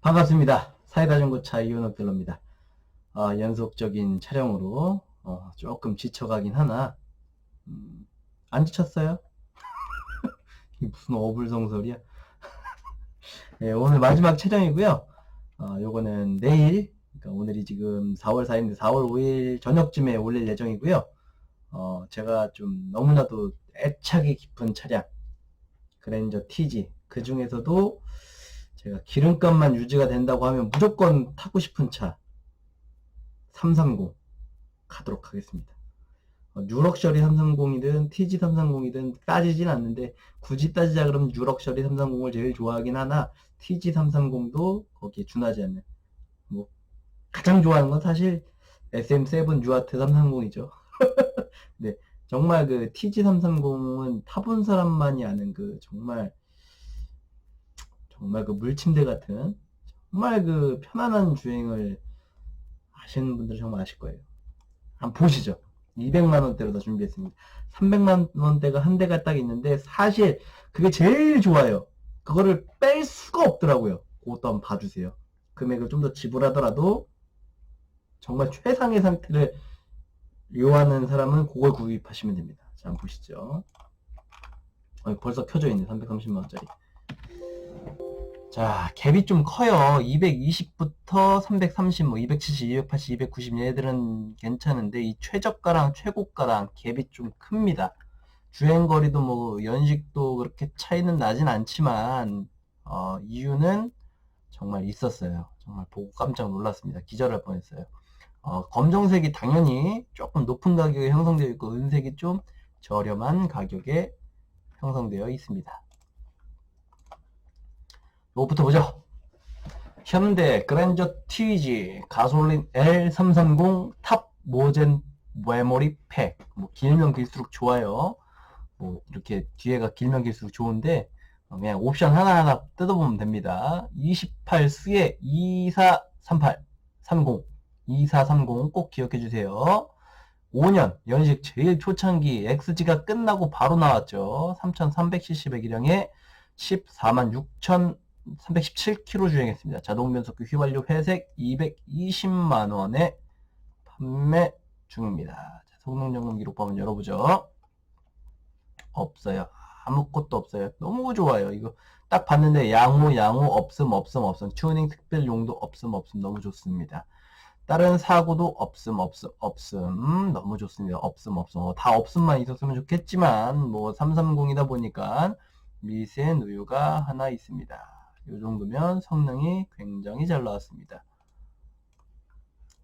반갑습니다. 사이다 중고차 이윤옥 딜러입니다. 아, 연속적인 촬영으로 어, 조금 지쳐가긴 하나 음, 안 지쳤어요? 무슨 어불성설이야? 네, 오늘 마지막 촬영이고요. 어, 요거는 내일, 그러니까 오늘이 지금 4월 4일인데 4월 5일 저녁쯤에 올릴 예정이고요. 어, 제가 좀 너무나도 애착이 깊은 차량 그랜저 TG 그 중에서도 제가 기름값만 유지가 된다고 하면 무조건 타고 싶은 차 330 가도록 하겠습니다. 어, 뉴럭셔리 330이든 TG 330이든 따지진 않는데 굳이 따지자 그러면 뉴럭셔리 330을 제일 좋아하긴 하나 TG 330도 거기에 준하지 않는 뭐 가장 좋아하는 건 사실 SM7 뉴아트 330이죠. 네, 정말 그 TG 330은 타본 사람만이 아는 그 정말 정말 그 물침대 같은 정말 그 편안한 주행을 아시는 분들 정말 아실 거예요. 한번 보시죠. 200만 원대로 다 준비했습니다. 300만 원대가 한 대가 딱 있는데 사실 그게 제일 좋아요. 그거를 뺄 수가 없더라고요. 그것도 한번 봐주세요. 금액을 좀 더 지불하더라도 정말 최상의 상태를 요하는 사람은 그걸 구입하시면 됩니다. 자, 한번 보시죠. 어, 벌써 켜져 있네. 330만 원짜리. 자, 갭이 좀 커요. 220부터 330, 뭐 270, 280, 290 얘들은 괜찮은데 이 최저가랑 최고가랑 갭이 좀 큽니다. 주행 거리도 뭐 연식도 그렇게 차이는 나진 않지만 어, 이유는 정말 있었어요. 정말 보고 깜짝 놀랐습니다. 기절할 뻔했어요. 어, 검정색이 당연히 조금 높은 가격에 형성되어 있고 은색이 좀 저렴한 가격에 형성되어 있습니다. 뭐부터 보죠. 현대 그랜저 TG 가솔린 L330 탑 모젠 메모리 팩. 뭐 길면 길수록 좋아요. 뭐 이렇게 뒤에가 길면 길수록 좋은데 어, 그냥 옵션 하나하나 뜯어보면 됩니다. 28수에 2438 30 2430 꼭 기억해 주세요. 5년 연식 제일 초창기 XG가 끝나고 바로 나왔죠. 3300cc 배기량에 14만 6천 317km 주행했습니다. 자동 변속기 휘발유 회색 220만 원에 판매 중입니다. 자, 성능 점검 기록 한번 열어보죠. 없어요. 아무것도 없어요. 너무 좋아요. 이거 딱 봤는데 양호 양호 없음 없음 없음 튜닝 특별 용도 없음 없음 너무 좋습니다. 다른 사고도 없음 없음 없음 너무 좋습니다. 없음 없음 어, 다 없음만 있었으면 좋겠지만 뭐 330이다 보니까 미세 누유가 하나 있습니다. 이 정도면 성능이 굉장히 잘 나왔습니다.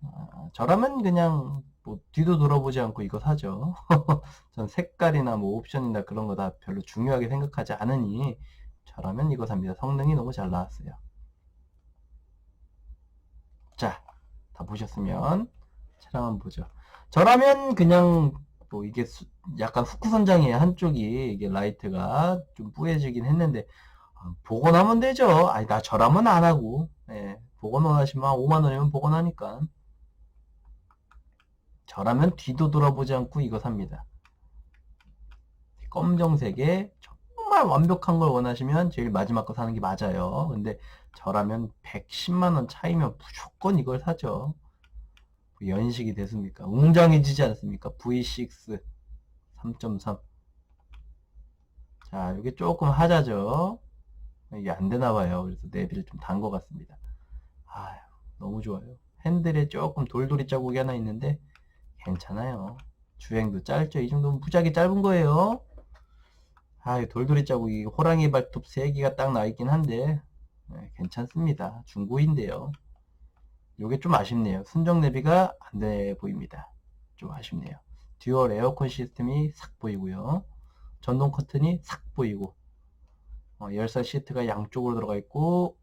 아, 저라면 그냥 뭐 뒤도 돌아보지 않고 이거 사죠. 전 색깔이나 뭐 옵션이나 그런 거 다 별로 중요하게 생각하지 않으니 저라면 이거 삽니다. 성능이 너무 잘 나왔어요. 자, 다 보셨으면 차량 한번 보죠. 저라면 그냥 뭐 이게 수- 약간 후크 선장이에요. 한쪽이 이게 라이트가 좀 뿌얘지긴 했는데 아, 복원하면 되죠. 아니 나 저라면 안 하고 예, 복원 원하시면 5만 원이면 복원하니까 저라면 뒤도 돌아보지 않고 이거 삽니다. 검정색에 정말 완벽한 걸 원하시면 제일 마지막 거 사는 게 맞아요. 근데 저라면 110만 원 차이면 무조건 이걸 사죠. 연식이 됐습니까? 웅장해지지 않습니까? V6 3.3 자, 이게 조금 하자죠. 이게 안 되나 봐요. 그래서 내비를 좀 단 것 같습니다. 아유, 너무 좋아요. 핸들에 조금 돌돌이 자국이 하나 있는데 괜찮아요. 주행도 짧죠. 이 정도면 무지하게 짧은 거예요. 아유, 돌돌이 자국이 호랑이 발톱 3개가 딱 나 있긴 한데 네, 괜찮습니다. 중고인데요. 요게 좀 아쉽네요. 순정 내비가 안 돼 보입니다. 좀 아쉽네요. 듀얼 에어컨 시스템이 싹 보이고요. 전동 커튼이 싹 보이고 어, 열쇠 시트가 양쪽으로 들어가 있고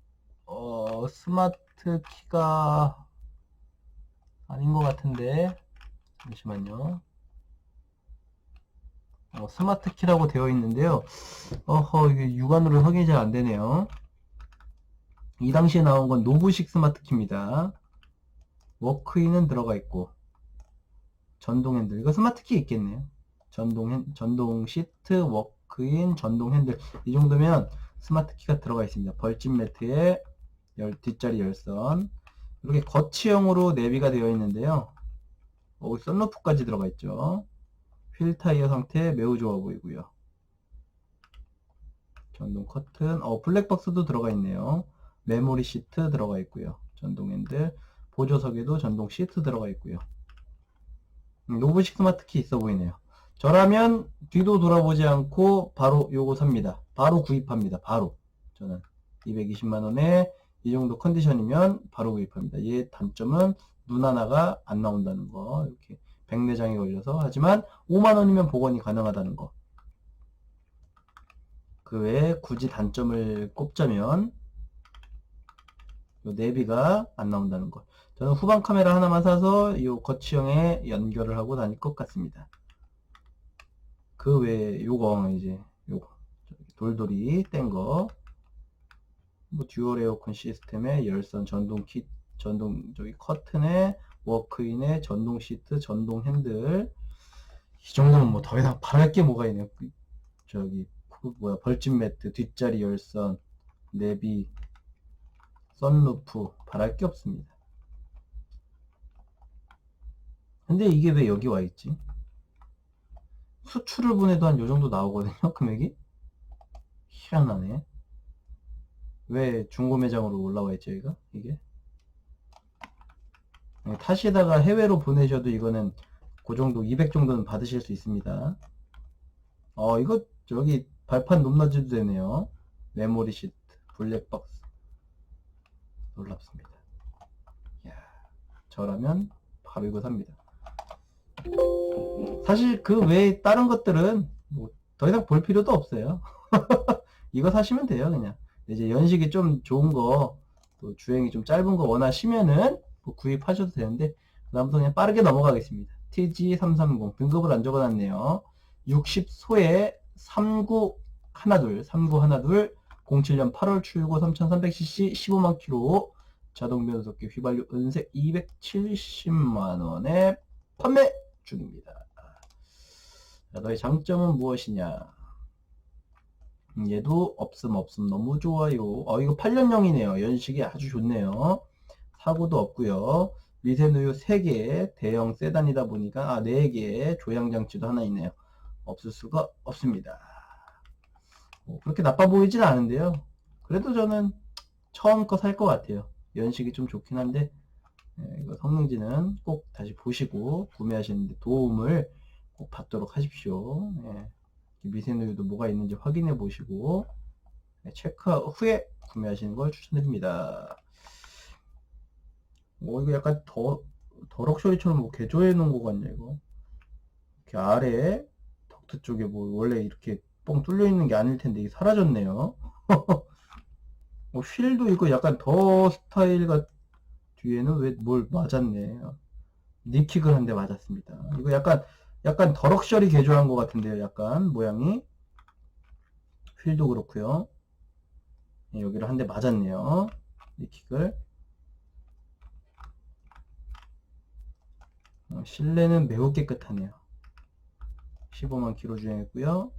어, 스마트 키가 아닌 것 같은데 잠시만요. 어, 스마트 키라고 되어 있는데요. 어허 이게 육안으로 확인이 잘 안 되네요. 이 당시에 나온 건 노브식 스마트 키입니다. 워크인은 들어가 있고 전동 핸들 이거 스마트 키 있겠네요. 전동 핸, 전동 시트, 워크 인, 전동 핸들 이 정도면 스마트 키가 들어가 있습니다. 벌집 매트에 열, 뒷자리 열선. 이렇게 거치형으로 내비가 되어 있는데요. 오, 썬루프까지 들어가 있죠. 휠 타이어 상태 매우 좋아 보이고요. 전동 커튼, 어, 블랙박스도 들어가 있네요. 메모리 시트 들어가 있고요. 전동 핸들, 보조석에도 전동 시트 들어가 있고요. 음, 노브식 스마트키 있어 보이네요. 저라면 뒤도 돌아보지 않고 바로 요거 삽니다. 바로 구입합니다. 바로. 저는 220만원에 이 정도 컨디션이면 바로 구입합니다. 얘 단점은 눈 하나가 안 나온다는 거. 이렇게 백내장이 걸려서. 하지만 5만원이면 복원이 가능하다는 거. 그 외에 굳이 단점을 꼽자면 요 내비가 안 나온다는 거. 저는 후방 카메라 하나만 사서 이 거치형에 연결을 하고 다닐 것 같습니다. 그 외에 요거 이제 요거 돌돌이 뗀 거. 뭐 듀얼 에어컨 시스템에 열선 전동 킷 전동 저기 커튼에 워크인에 전동 시트 전동 핸들 이 정도면 뭐 더 이상 바랄 게 뭐가 있네요. 그 저기 그 뭐야 벌집 매트 뒷자리 열선 내비 썬루프 바랄 게 없습니다. 근데 이게 왜 여기 와 있지? 수출을 보내도 한 요 정도 나오거든요, 금액이? 희한하네. 왜 중고 매장으로 올라와 있죠, 이거? 이게? 네, 타시다가 해외로 보내셔도 이거는 그 정도, 200 정도는 받으실 수 있습니다. 어, 이거 저기 발판 높낮이도 되네요. 메모리 시트, 블랙박스. 놀랍습니다. 이야, 저라면 바로 이거 삽니다. 사실 그 외에 다른 것들은 뭐 더 이상 볼 필요도 없어요. 이거 사시면 돼요, 그냥. 이제 연식이 좀 좋은 거, 또 주행이 좀 짧은 거 원하시면은 뭐 구입하셔도 되는데, 그 다음부터 그냥 빠르게 넘어가겠습니다. TG330 등급을 안 적어놨네요. 60소에 3912, 3912, 07년 8월 출고 3300cc 15만 킬로 자동 변속기 휘발유 은색 270만 원에 판매 중입니다. 자, 너의 장점은 무엇이냐? 음, 얘도 없음 없음 너무 좋아요. 어 이거 8년형이네요. 연식이 아주 좋네요. 사고도 없고요. 미세누유 3개, 대형 세단이다 보니까 아 4개, 조향장치도 하나 있네요. 없을 수가 없습니다. 뭐 그렇게 나빠 보이진 않은데요. 그래도 저는 처음 거 살 것 같아요. 연식이 좀 좋긴 한데 예, 이거 성능지는 꼭 다시 보시고 구매하시는데 도움을 꼭 받도록 하십시오. 예, 미세누유도 뭐가 있는지 확인해 보시고 예, 체크 후에 구매하시는 걸 추천드립니다. 뭐 이거 약간 더 더럭쇼리처럼 뭐 개조해 놓은 거 같냐 이거. 이렇게 아래 덕트 쪽에 뭐 원래 이렇게 뻥 뚫려 있는 게 아닐 텐데 이게 사라졌네요. 뭐 휠도 이거 약간 더 스타일 같 뒤에는 왜 뭘 맞았네. 니킥을 한 대 맞았습니다. 이거 약간 약간 더 럭셔리 개조한 것 같은데요. 약간 모양이 휠도 그렇고요. 예, 여기를 한 대 맞았네요. 니킥을. 어, 실내는 매우 깨끗하네요. 15만 킬로 주행했고요.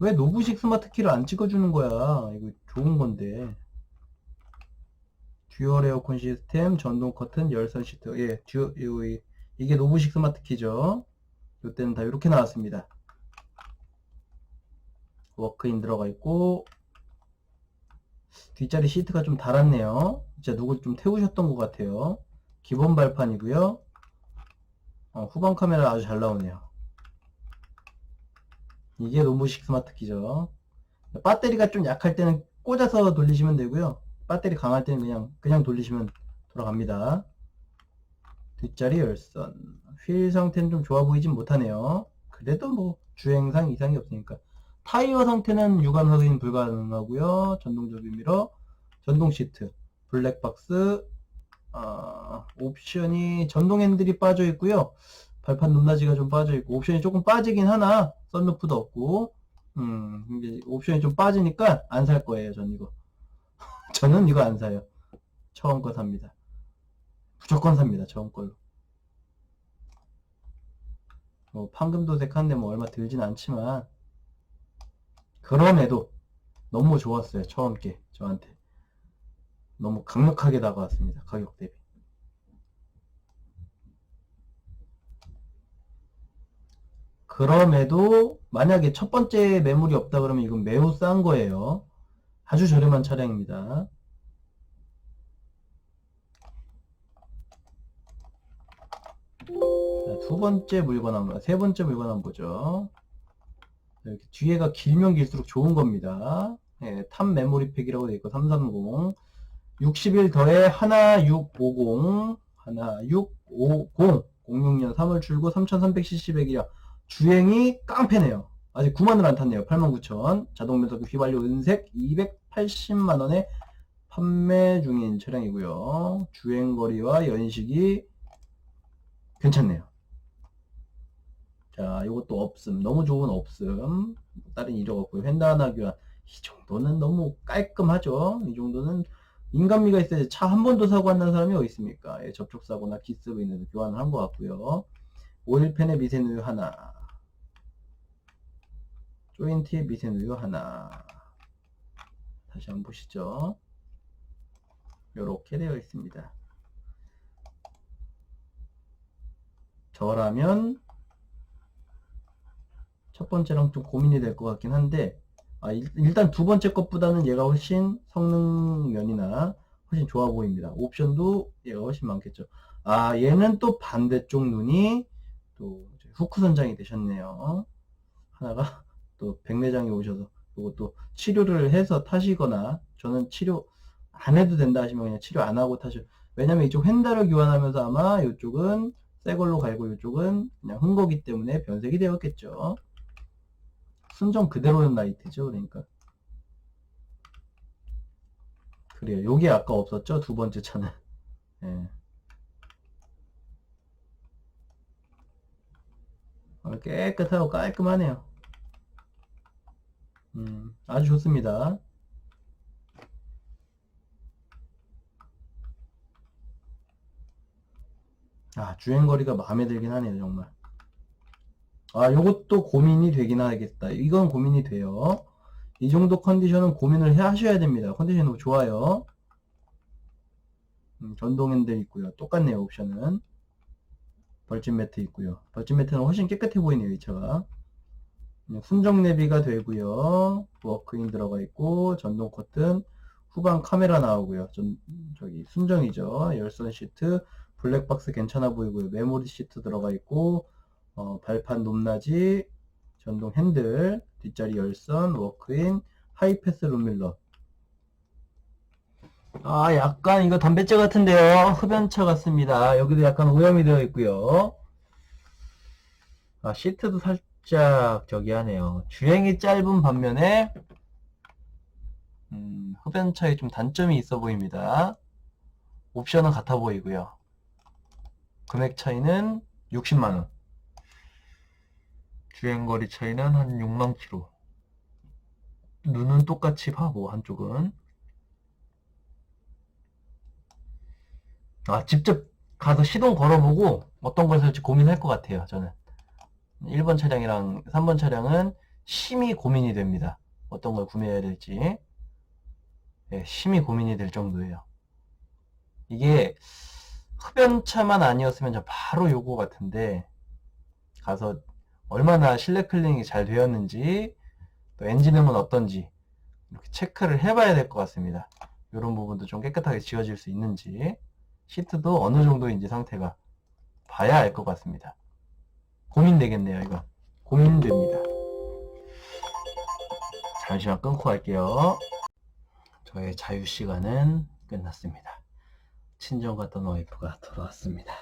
왜 노브식 스마트 키를 안 찍어주는 거야? 이거 좋은 건데. 듀얼 에어컨 시스템, 전동 커튼, 열선 시트. 예, 듀, 이, 이게 노브식 스마트 키죠. 이때는 다 이렇게 나왔습니다. 워크인 들어가 있고, 뒷자리 시트가 좀 달았네요. 진짜 누구 좀 태우셨던 것 같아요. 기본 발판이고요. 어, 후방 카메라 아주 잘 나오네요. 이게 노무식 스마트 키죠. 배터리가 좀 약할 때는 꽂아서 돌리시면 되고요. 배터리 강할 때는 그냥 그냥 돌리시면 돌아갑니다. 뒷자리 열선. 휠 상태는 좀 좋아 보이진 못하네요. 그래도 뭐 주행상 이상이 없으니까. 타이어 상태는 유관 확인 불가능하고요. 전동 조비 미러, 전동 시트, 블랙박스, 어, 옵션이 전동 핸들이 빠져 있고요. 발판 높낮이가 좀 빠져 있고 옵션이 조금 빠지긴 하나 썬루프도 없고 음 이제 옵션이 좀 빠지니까 안 살 거예요 전 이거 저는 이거 안 사요 처음 거 삽니다 무조건 삽니다 처음 걸로 뭐 판금 도색하는데 뭐 얼마 들진 않지만 그럼에도 너무 좋았어요. 처음 게 저한테. 너무 강력하게 다가왔습니다. 가격 대비. 그럼에도 만약에 첫 번째 매물이 없다 그러면 이건 매우 싼 거예요. 아주 저렴한 차량입니다. 자, 두 번째 물건 한번, 세 번째 물건 한번 보죠. 이렇게 뒤에가 길면 길수록 좋은 겁니다. 예, 탑 메모리 팩이라고 되어 있고 330 60일 더해 하나 650 하나 650 06년 3월 출고 3370액이라 주행이 깡패네요. 아직 9만원 안 탔네요. 89,000 자동 변속기 휘발유 은색 280만원에 판매 중인 차량이고요. 주행거리와 연식이 괜찮네요. 자, 이것도 없음. 너무 좋은 없음. 다른 이력 없고요. 횡단하 교환. 이 정도는 너무 깔끔하죠. 이 정도는 인간미가 있어야지 차한 번도 사고 안 난 사람이 어디 있습니까? 예, 접촉사고나 기스로 인해서 교환을 한 것 같고요. 오일팬에 미세누유 하나. 조인트에 미세누유 하나. 다시 한번 보시죠. 이렇게 되어 있습니다. 저라면 첫 번째랑 좀 고민이 될 것 같긴 한데 아, 일, 일단 두 번째 것보다는 얘가 훨씬 성능면이나 훨씬 좋아 보입니다. 옵션도 얘가 훨씬 많겠죠. 아 얘는 또 반대쪽 눈이 또 후크 선장이 되셨네요. 하나가 또 백내장이 오셔서 이것도 치료를 해서 타시거나 저는 치료 안 해도 된다 하시면 그냥 치료 안 하고 타셔. 왜냐면 이쪽 휀다를 교환하면서 아마 이쪽은 새 걸로 갈고 이쪽은 그냥 흠 거기 때문에 변색이 되었겠죠. 순정 그대로는 라이트죠. 그러니까. 그래요. 요게 아까 없었죠. 두 번째 차는. 예. 아, 깨끗하고 깔끔하네요. 음, 아주 좋습니다. 아, 주행거리가 마음에 들긴 하네요, 정말. 아, 요것도 고민이 되긴 하겠다. 이건 고민이 돼요. 이 정도 컨디션은 고민을 해 하셔야 됩니다. 컨디션이 너무 좋아요. 음, 전동 핸들 있고요. 똑같네요, 옵션은. 벌집 매트 있고요. 벌집 매트는 훨씬 깨끗해 보이네요, 이 차가. 그냥 순정 내비가 되고요. 워크인 들어가 있고, 전동 커튼, 후방 카메라 나오고요. 전, 저기, 순정이죠. 열선 시트, 블랙박스 괜찮아 보이고요. 메모리 시트 들어가 있고, 어, 발판 높낮이, 전동 핸들, 뒷자리 열선, 워크인, 하이패스 룸밀러. 아, 약간 이거 담배째 같은데요. 흡연차 같습니다. 여기도 약간 오염이 되어 있고요. 아, 시트도 살 짝 저기 하네요. 주행이 짧은 반면에 음, 흡연차에 좀 단점이 있어 보입니다. 옵션은 같아 보이고요. 금액 차이는 60만원. 주행거리 차이는 한 6만 킬로. 눈은 똑같이 파고 한쪽은. 아, 직접 가서 시동 걸어보고 어떤 걸 살지 고민할 것 같아요, 저는. 1번 차량이랑 3번 차량은 심히 고민이 됩니다. 어떤 걸 구매해야 될지. 예, 심히 고민이 될 정도예요. 이게 흡연차만 아니었으면 저 바로 요거 같은데 가서 얼마나 실내 클리닝이 잘 되었는지 또 엔진음은 어떤지 이렇게 체크를 해봐야 될 것 같습니다. 이런 부분도 좀 깨끗하게 지워질 수 있는지 시트도 어느 정도인지 상태가 봐야 알 것 같습니다. 고민되겠네요, 이거. 고민됩니다. 잠시만 끊고 갈게요. 저의 자유 시간은 끝났습니다. 친정 갔던 와이프가 돌아왔습니다.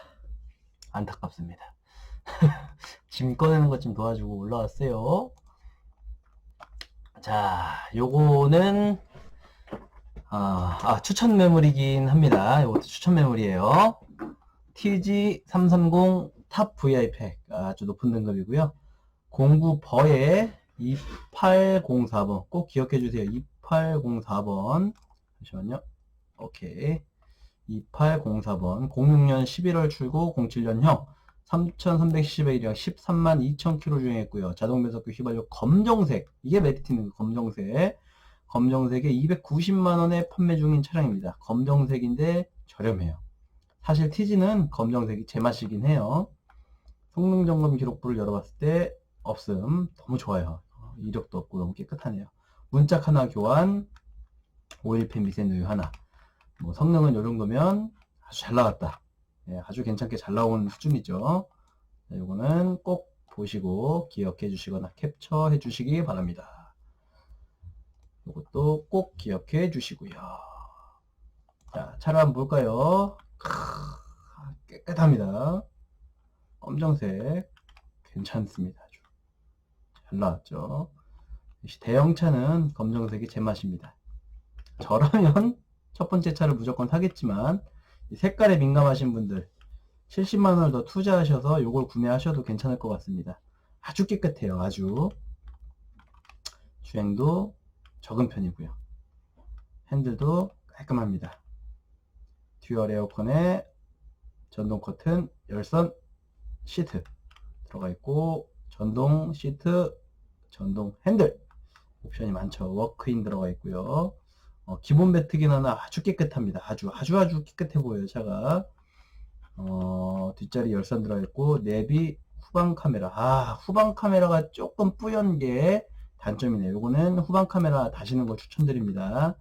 안타깝습니다. 짐 꺼내는 것 좀 도와주고 올라왔어요. 자, 요거는 아, 아, 추천 매물이긴 합니다. 이것도 추천 매물이에요. TG330 탑 VI 팩 아주 높은 등급이고요. 09 버에 2804번 꼭 기억해 주세요. 2804번 잠시만요. 오케이. 2804번 06년 11월 출고 07년형 3310일이랑 13만 2000km 주행했고요. 자동 변속기 휘발유 검정색 이게 메리트는 검정색 검정색에 290만원에 판매 중인 차량입니다. 검정색인데 저렴해요. 사실 TG는 검정색이 제맛이긴 해요. 성능 점검 기록부를 열어봤을 때 없음. 너무 좋아요. 어, 이력도 없고 너무 깨끗하네요. 문짝 하나 교환, 오일팬 미세누유 하나. 뭐 성능은 이 정도면 아주 잘 나왔다. 예, 아주 괜찮게 잘 나온 수준이죠. 자, 이거는 꼭 보시고 기억해 주시거나 캡처해 주시기 바랍니다. 이것도 꼭 기억해 주시고요. 자, 차를 한번 볼까요? 크, 깨끗합니다. 검정색 괜찮습니다. 아주 잘 나왔죠. 역시 대형차는 검정색이 제 맛입니다. 저라면 첫 번째 차를 무조건 사겠지만 이 색깔에 민감하신 분들 70만 원을 더 투자하셔서 이걸 구매하셔도 괜찮을 것 같습니다. 아주 깨끗해요. 아주 주행도 적은 편이고요. 핸들도 깔끔합니다. 듀얼 에어컨에 전동 커튼, 열선, 시트 들어가 있고 전동 시트, 전동 핸들 옵션이 많죠. 워크인 들어가 있고요. 어, 기본 배트기는 아주 깨끗합니다. 아주 아주 아주 깨끗해 보여요. 차가 어, 뒷자리 열선 들어있고 내비 후방 카메라 아 후방 카메라가 조금 뿌연 게 단점이네요 요거는 후방 카메라 다시는 걸 추천드립니다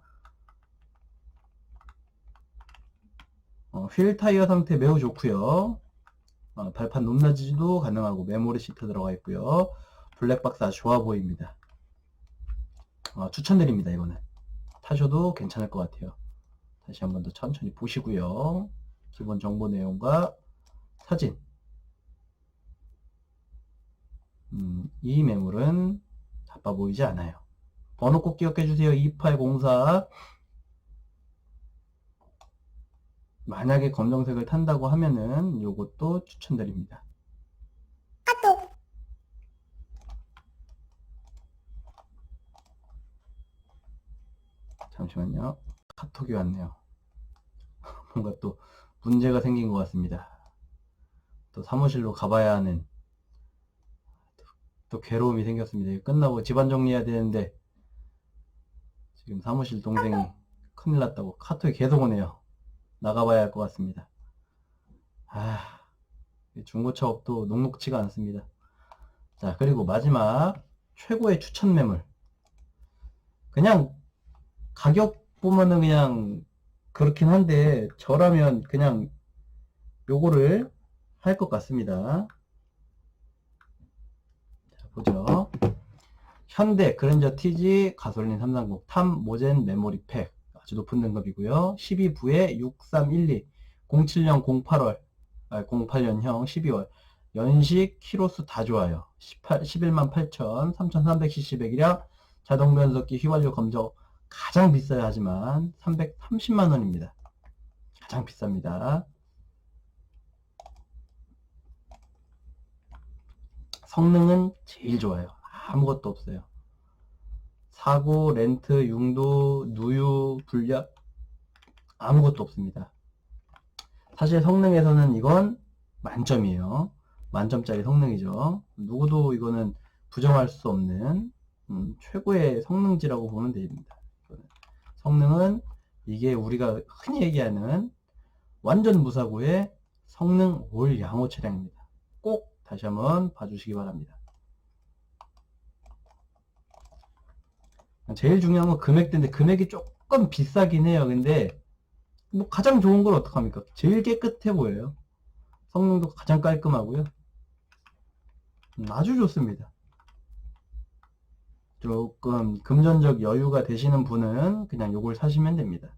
어, 휠 타이어 상태 매우 좋고요 어, 발판 높낮이도 가능하고 메모리 시트 들어가 있고요 블랙박스 아주 좋아 보입니다 어, 추천드립니다 이거는 타셔도 괜찮을 것 같아요 다시 한 번 더 천천히 보시고요 기본 정보 내용과 사진. 음, 이 매물은 바빠 보이지 않아요. 번호 꼭 기억해 주세요. 2804. 만약에 검정색을 탄다고 하면은 요것도 추천드립니다. 잠시만요. 카톡이 왔네요. 뭔가 또 문제가 생긴 것 같습니다. 또 사무실로 가봐야 하는 또, 또 괴로움이 생겼습니다. 끝나고 집안 정리해야 되는데 지금 사무실 동생이 큰일 났다고 카톡이 계속 오네요. 나가봐야 할 것 같습니다. 아, 중고차 업도 녹록치가 않습니다. 자, 그리고 마지막 최고의 추천 매물. 그냥 가격 보면은 그냥 그렇긴 한데 저라면 그냥 요거를 할 것 같습니다. 자, 보죠. 현대 그랜저 TG 가솔린 330탑 모젠 메모리 팩 아주 높은 등급이고요. 12부에 6312 07년 08월 아, 08년형 12월 연식 키로수 다 좋아요. 18, 11만 8천 3300cc 백이량 자동 변속기 휘발유 검정 가장 비싸야 하지만 330만 원입니다. 가장 비쌉니다. 성능은 제일 좋아요. 아무것도 없어요. 사고, 렌트, 융도, 누유, 불량 아무것도 없습니다. 사실 성능에서는 이건 만점이에요. 만점짜리 성능이죠. 누구도 이거는 부정할 수 없는 음, 최고의 성능지라고 보면 됩니다. 성능은 이게 우리가 흔히 얘기하는 완전 무사고의 성능 올 양호 차량입니다. 꼭 다시 한번 봐주시기 바랍니다. 제일 중요한 건 금액대인데 금액이 조금 비싸긴 해요. 근데 뭐 가장 좋은 걸 어떡합니까? 제일 깨끗해 보여요. 성능도 가장 깔끔하고요. 음, 아주 좋습니다. 조금 금전적 여유가 되시는 분은 그냥 요걸 사시면 됩니다.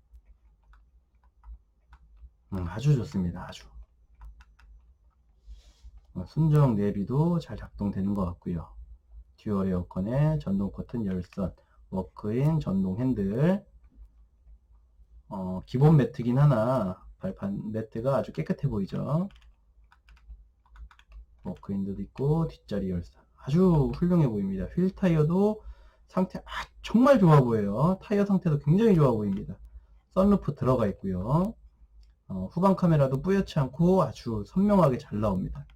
음, 아주 좋습니다. 아주. 어, 순정 내비도 잘 작동되는 것 같고요. 듀얼 에어컨에 전동 커튼 열선, 워크인 전동 핸들, 어, 기본 매트긴 하나 발판 매트가 아주 깨끗해 보이죠. 워크인도 있고 뒷자리 열선 아주 훌륭해 보입니다. 휠 타이어도 상태 아, 정말 좋아 보여요. 타이어 상태도 굉장히 좋아 보입니다. 썬루프 들어가 있고요. 어, 후방 카메라도 뿌옇지 않고 아주 선명하게 잘 나옵니다.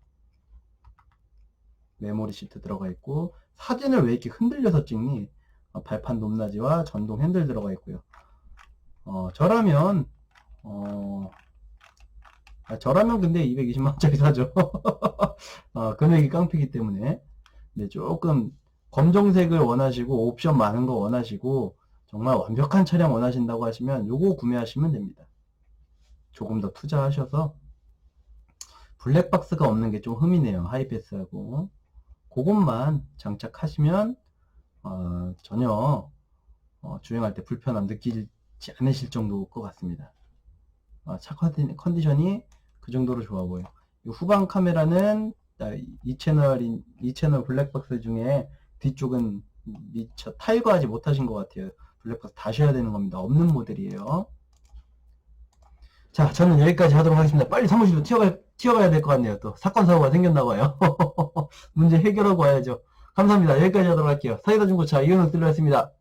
메모리 시트 들어가 있고 사진을 왜 이렇게 흔들려서 찍니? 어, 발판 높낮이와 전동 핸들 들어가 있고요. 어, 저라면 어, 아, 저라면 근데 220만원짜리 사죠. 어, 금액이 깡패기 때문에. 네, 조금 검정색을 원하시고 옵션 많은 거 원하시고 정말 완벽한 차량 원하신다고 하시면 요거 구매하시면 됩니다. 조금 더 투자하셔서 블랙박스가 없는 게 좀 흠이네요. 하이패스하고 그것만 장착하시면 어, 전혀 어, 주행할 때 불편함 느끼지 않으실 정도일 것 같습니다. 어, 차 컨디- 컨디션이 그 정도로 좋아 보여. 이 후방 카메라는 아, 이 채널인 이 채널 블랙박스 중에 뒤쪽은 미처 탈거하지 못하신 것 같아요. 블랙박스 다셔야 되는 겁니다. 없는 모델이에요. 자, 저는 여기까지 하도록 하겠습니다. 빨리 사무실로 튀어가, 튀어가야 될 것 같네요. 또 사건 사고가 생겼나 봐요. 문제 해결하고 와야죠. 감사합니다. 여기까지 하도록 할게요. 사이다 중고차 이현욱 들러였습니다.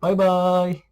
바이바이.